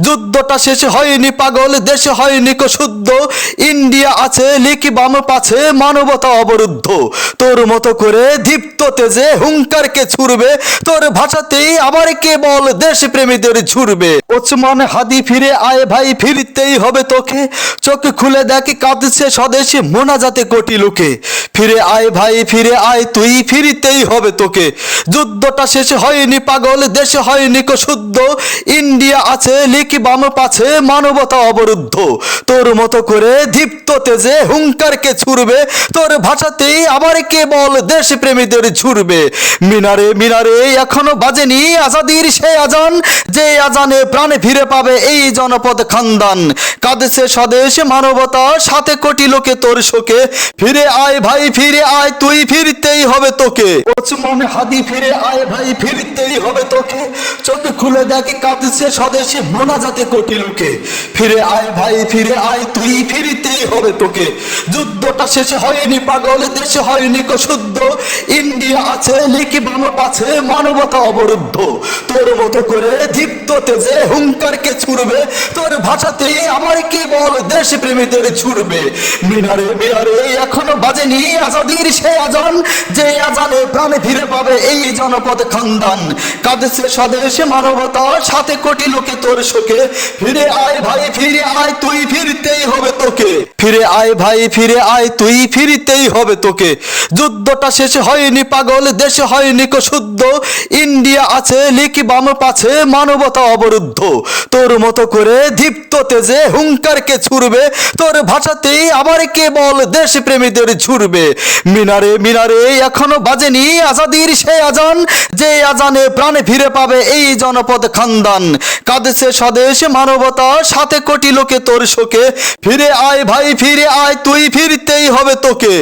যুদ্ধটা শেষ হয়নি, পাগল, দেশে হয়নি শুদ্ধ। ইন্ডিয়া আছে, লিখি বাম পাছে, মানবতা অবরুদ্ধ। তোর মতো করে দীপ্ত তেজে হুঙ্কারকে ছুড়বে। তোর ভাষাতেই আবার কে বল দেশ প্রেমীদের ঝুরবে ওসমান হাদি ফিরে আয় ভাই, ফিরতেই হবে তোকে। চোখ খুলে দেখ, কাঁদছে স্বদেশে মোনাজাতে কোটি লোকে। ফিরে আয় ভাই, ফিরে আয় তুই, ফিরিতেই হবে তোকে। যুদ্ধটা শেষ হয়নি, পাগল, দেশে হয়নি শুদ্ধ। ইন্ডিয়া আছে লিখি বাম পাছে মানবতা অবরুদ্ধ? তোর মতো করে দীপ্ত তেজে হুঙ্কারকে ছুড়বে। তোর ভাষাতেই আবার কে বল দেশ প্রেমীদের ঝুরবে মিনারে মিনারে এখনও বাজেনি আজাদির সে আজান। যে আজানে প্রাণে ফিরে পাবে এই জনপদ খানদান। কাঁদেছে স্বদেশ মানবতা, সাথে কোটি লোকে তোর শোকে। ফিরে আয় ভাই, ফিরে আয়, তুই ফিরতেই হবে তোকে। ওসমান হাদি, ফিরে আয় ভাই, ফিরতেই হবে তোকে। চোখ খুলে দেখে, কাঁদছে স্বদেশে মোনাজাতে কোটি লোকে ফিরে আয় ভাই ফিরে আয় তুই ফিরতেই হবে তোকে। যুদ্ধটা শেষে হয়নি, পাগল। দেশে হয়নি শুদ্ধ। ইন্ডিয়া আছে, লিখি বাম পাছে মানবতা অবরুদ্ধ। তোর মতো করে দীপ্ত তেজে হুঙ্কারকে ছুড়বে। তোর ভাষাতেই আমার কি বল? দেশ প্রেমীদের ছুড়বে। মিনারে মিনারে, এখনও বাজেনি আজাদির সে আজান। যে আজানে প্রাণে ফিরে পাবে এই জনপদ খানদান। কাঁদেছে স্বদেশে মানবতা, সাথে কোটি লোকে তোর শোকে। ফিরে আয় ভাই, ফিরে আয়, তুই ফিরতেই হবে তোকে। ফিরে আয় ভাই, ফিরে আয়, তুই ফিরতেই হবে তোকে। যুদ্ধটা শেষ হয়নি পাগল, দেশে হয়নি কো শুদ্ধ ইন্ডিয়া আছে, লিখি বাম পাছে, মানবতা অবরুদ্ধ। তোর মতো করে দীপ্ত তেজে হুঙ্কারকে ছুড়বে। তোর ভাষাতেই আবার কে বল দেশ প্রেমীদের ঝুরবে মিনারে মিনারে, এখনও বাজেনি আজাদির সে আজান। যে আজানে প্রাণে ফিরে পাবে এই জনপদ খানদান। কাঁদেছে স্বদেশ মানবতা, সাথে কোটি লোকে তোর শোকে। ফিরে আয় ভাই ফিরে আয় তুই ফিরতেই হবে তোকে।